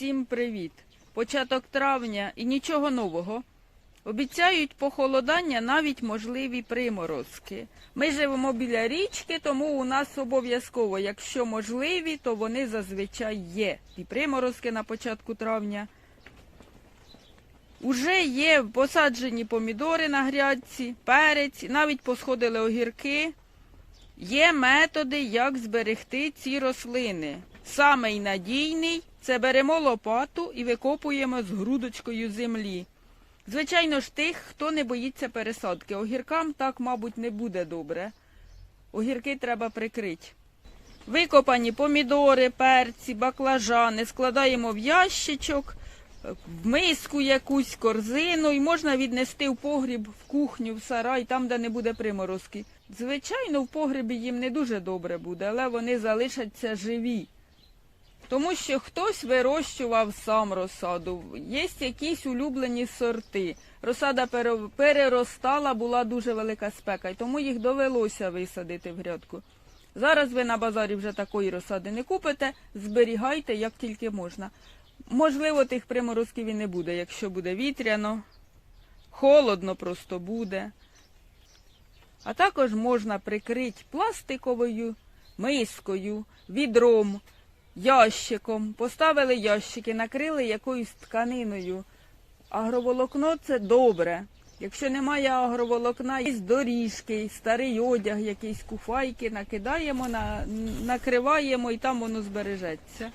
Всім привіт! Початок травня і нічого нового. Обіцяють похолодання навіть можливі приморозки. Ми живемо біля річки, тому у нас обов'язково, якщо можливі, то вони зазвичай є. І приморозки на початку травня. Уже є посаджені помідори на грядці, перець, навіть посходили огірки. Є методи, як зберегти ці рослини. Самий надійний це беремо лопату і викопуємо з грудочкою землі. Звичайно ж, тих, хто не боїться пересадки. Огіркам так, мабуть, не буде добре. Огірки треба прикрити. Викопані помідори, перці, баклажани складаємо в ящичок, в миску якусь корзину і можна віднести в погріб, в кухню, в сарай, там, де не буде приморозки. Звичайно, в погребі їм не дуже добре буде, але вони залишаться живі. Тому що хтось вирощував сам розсаду. Є якісь улюблені сорти. Розсада переростала, була дуже велика спека, і тому їх довелося висадити в грядку. Зараз ви на базарі вже такої розсади не купите, зберігайте як тільки можна. Можливо, тих приморозків і не буде, якщо буде вітряно, холодно просто буде. А також можна прикрити пластиковою мискою, відром, ящиком. Поставили ящики, накрили якоюсь тканиною. Агроволокно це добре. Якщо немає агроволокна, є доріжки, старий одяг, якісь куфайки, накидаємо, на, накриваємо і там воно збережеться.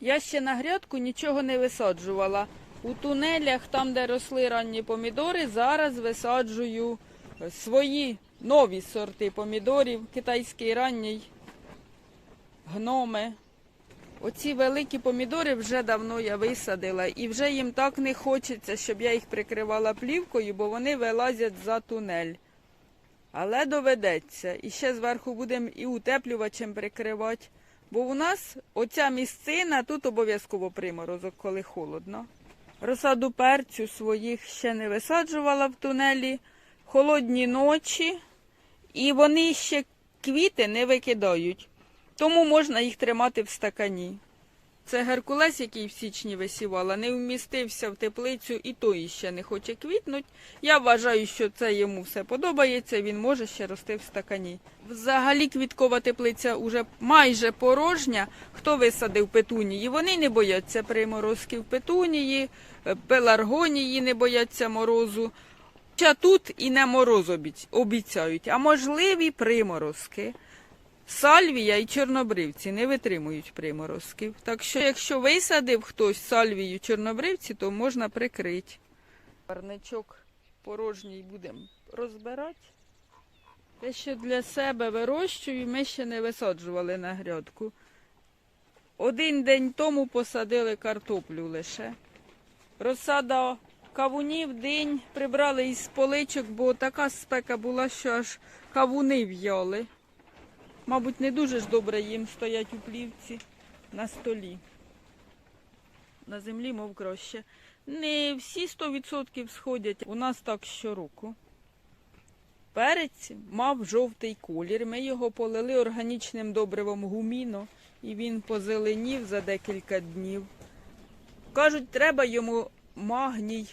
Я ще на грядку нічого не висаджувала. У тунелях, там, де росли ранні помідори, зараз висаджую е, свої нові сорти помідорів, китайський ранній, гноми. Оці великі помідори вже давно я висадила, і вже їм так не хочеться, щоб я їх прикривала плівкою, бо вони вилазять за тунель. Але доведеться. І ще зверху будемо і утеплювачем прикривати. Бо у нас оця місцина тут обов'язково приморозок, коли холодно. Розсаду перцю своїх ще не висаджувала в тунелі. Холодні ночі, і вони ще квіти не викидають. Тому можна їх тримати в стакані. Це Геркулес, який в січні висівала, не вмістився в теплицю і той ще не хоче квітнуть. Я вважаю, що це йому все подобається, він може ще рости в стакані. Взагалі квіткова теплиця уже майже порожня. Хто висадив петунії? Вони не бояться приморозків петунії, е, пеларгонії не бояться морозу. Хоча тут і не мороз обіцяють, а можливі приморозки. Сальвія і чорнобривці не витримують приморозків. Так що, якщо висадив хтось сальвію чорнобривці, то можна прикрити. Парничок порожній будемо розбирати. Те, що для себе вирощую, ми ще не висаджували на грядку. Один день тому посадили картоплю лише. Розсада кавунів день прибрали із поличок, бо така спека була, що аж кавуни в'яли. Мабуть, не дуже ж добре їм стоять у плівці на столі. На землі, мов краще. Не всі 100% сходять. У нас так щороку. Перець мав жовтий колір. Ми його полили органічним добривом гуміно, і він позеленів за декілька днів. Кажуть, треба йому магній.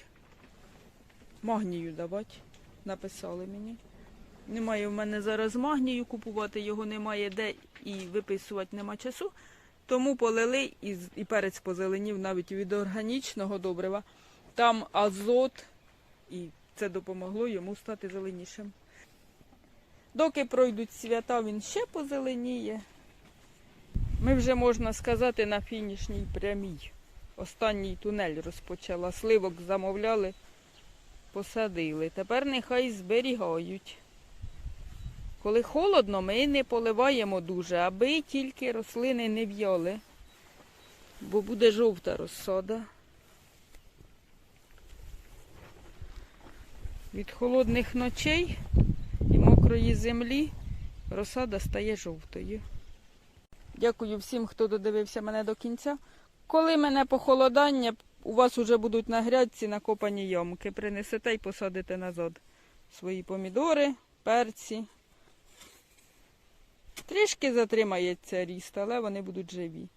Магнію давати, написали мені. Немає в мене зараз магнію, купувати його немає де і виписувати нема часу. Тому полили і, і перець позеленів навіть від органічного добрива. Там азот, і це допомогло йому стати зеленішим. Доки пройдуть свята, він ще позеленіє. Ми вже, можна сказати, на фінішній прямій. Останній тунель розпочала. Сливок замовляли, посадили. Тепер нехай зберігають. Коли холодно, ми не поливаємо дуже, аби тільки рослини не в'яли, бо буде жовта розсада. Від холодних ночей і мокрої землі розсада стає жовтою. Дякую всім, хто додивився мене до кінця. Коли мене похолодання, у вас вже будуть на грядці накопані ямки. Принесете і посадите назад свої помідори, перці. Трішки затримається ріст, але вони будуть живі.